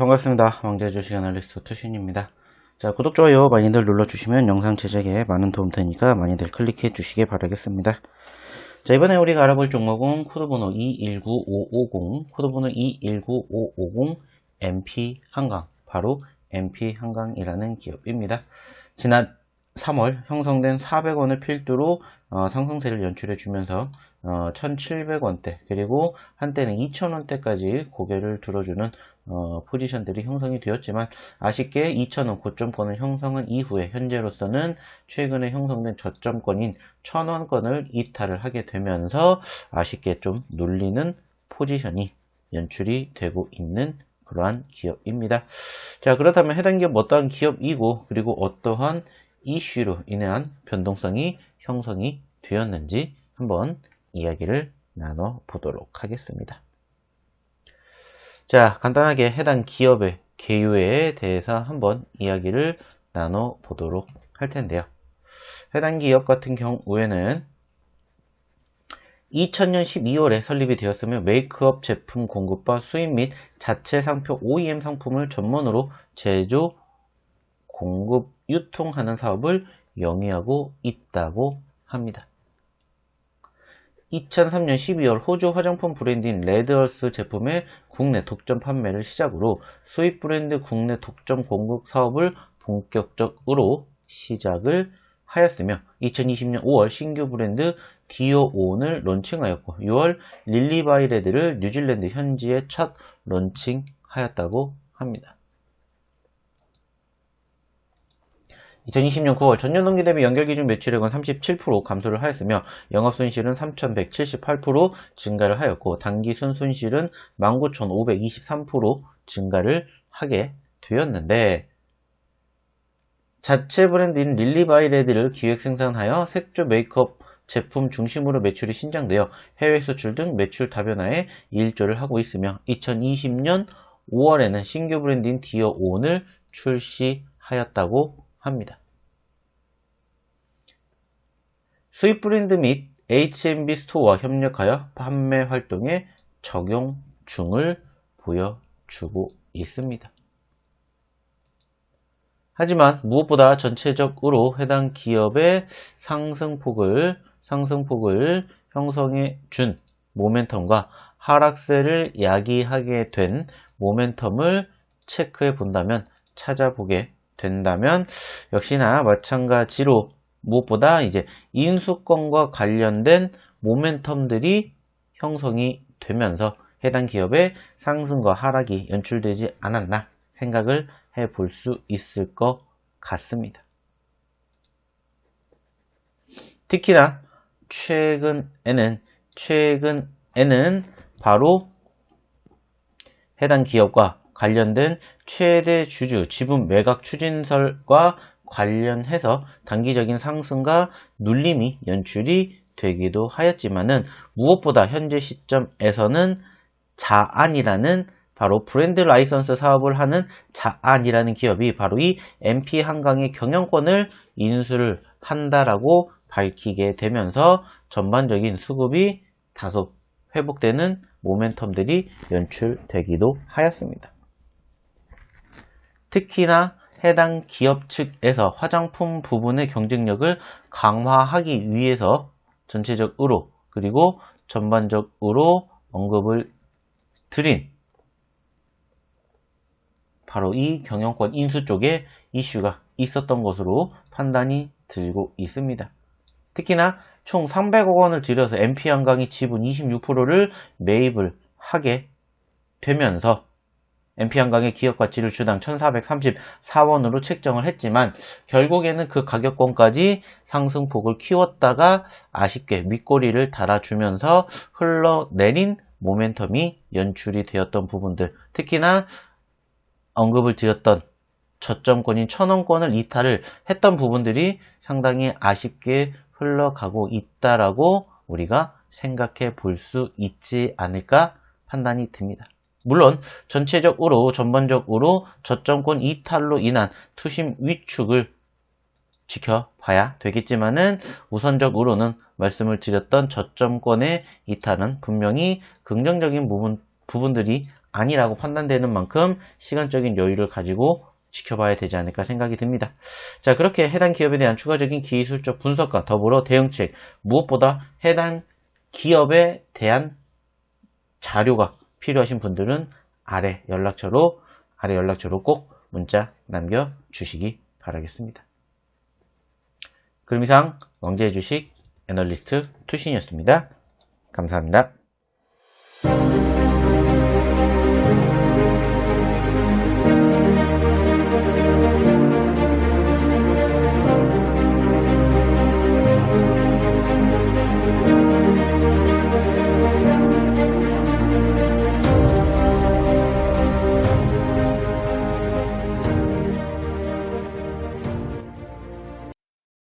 반갑습니다. 왕자 주식 아날리스트 투신입니다. 자, 구독, 좋아요 많이들 눌러주시면 영상 제작에 많은 도움 되니까 많이들 클릭해 주시기 바라겠습니다. 자, 이번에 우리가 알아볼 종목은 코드번호 219550, 코드번호 219550 MP 한강, 바로 MP 한강이라는 기업입니다. 지난 3월 형성된 400원을 필두로 어, 상승세를 연출해 주면서 어, 1700원대 그리고 한때는 2000원대까지 고개를 들어주는 어, 포지션들이 형성이 되었지만 아쉽게 2000원 고점권을 형성한 이후에 현재로서는 최근에 형성된 저점권인 1000원권을 이탈을 하게 되면서 아쉽게 좀 눌리는 포지션이 연출이 되고 있는 그러한 기업입니다. 자 그렇다면 해당 기업 어떠한 기업이고 그리고 어떠한 이슈로 인한 변동성이 형성이 되었는지 한번 이야기를 나눠 보도록 하겠습니다. 자, 간단하게 해당 기업의 개요에 대해서 한번 이야기를 나눠 보도록 할 텐데요. 해당 기업 같은 경우에는 2000년 12월에 설립이 되었으며 메이크업 제품 공급과 수입 및 자체 상표 OEM 상품을 전문으로 제조, 공급, 유통하는 사업을 영위하고 있다고 합니다. 2003년 12월 호주 화장품 브랜드인 레드얼스 제품의 국내 독점 판매를 시작으로 수입 브랜드 국내 독점 공급 사업을 본격적으로 시작을 하였으며 2020년 5월 신규 브랜드 디오온을 론칭하였고 6월 릴리바이레드를 뉴질랜드 현지에 첫 론칭하였다고 합니다. 2020년 9월 전년 동기 대비 연결 기준 매출액은 37% 감소를 하였으며 영업 손실은 3,178% 증가를 하였고 단기순 손실은 19,523% 증가를 하게 되었는데 자체 브랜드인 릴리바이레드를 기획 생산하여 색조 메이크업 제품 중심으로 매출이 신장되어 해외 수출 등 매출 다변화에 일조를 하고 있으며 2020년 5월에는 신규 브랜드인 디어5을 출시하였다고 합니다. 수입 브랜드 및 H&B 스토어와 협력하여 판매 활동에 적용 중을 보여주고 있습니다. 하지만 무엇보다 전체적으로 해당 기업의 상승폭을 상승폭을 형성해 준 모멘텀과 하락세를 야기하게 된 모멘텀을 체크해 본다면 찾아보게 된다면 역시나 마찬가지로 무엇보다 이제 인수권과 관련된 모멘텀들이 형성이 되면서 해당 기업의 상승과 하락이 연출되지 않았나 생각을 해 볼 수 있을 것 같습니다. 특히나 최근에는 최근에는 바로 해당 기업과 관련된 최대 주주 지분 매각 추진설과 관련해서 단기적인 상승과 눌림이 연출이 되기도 하였지만은 무엇보다 현재 시점에서는 자안이라는 바로 브랜드 라이선스 사업을 하는 자안이라는 기업이 바로 이 MP 한강의 경영권을 인수를 한다라고 밝히게 되면서 전반적인 수급이 다소 회복되는 모멘텀들이 연출되기도 하였습니다. 특히나 해당 기업 측에서 화장품 부분의 경쟁력을 강화하기 위해서 전체적으로 그리고 전반적으로 언급을 드린 바로 이 경영권 인수 쪽에 이슈가 있었던 것으로 판단이 들고 있습니다. 특히나 총 300억 원을 들여서 MP한강이 지분 26%를 매입을 하게 되면서 MP한강의 기업 가치를 주당 1434원으로 책정을 했지만 결국에는 그 가격권까지 상승폭을 키웠다가 아쉽게 윗꼬리를 달아주면서 흘러내린 모멘텀이 연출이 되었던 부분들 특히나 언급을 드렸던 저점권인 천원권을 이탈을 했던 부분들이 상당히 아쉽게 흘러가고 있다라고 우리가 생각해 볼 수 있지 않을까 판단이 듭니다. 물론 전체적으로 전반적으로 저점권 이탈로 인한 투심 위축을 지켜봐야 되겠지만은 우선적으로는 말씀을 드렸던 저점권의 이탈은 분명히 긍정적인 부분, 부분들이 아니라고 판단되는 만큼 시간적인 여유를 가지고 지켜봐야 되지 않을까 생각이 듭니다. 자, 그렇게 해당 기업에 대한 추가적인 기술적 분석과 더불어 대응책, 무엇보다 해당 기업에 대한 자료가 필요하신 분들은 아래 연락처로, 아래 연락처로 꼭 문자 남겨 주시기 바라겠습니다. 그럼 이상 왕제의 주식 애널리스트 투신이었습니다. 감사합니다.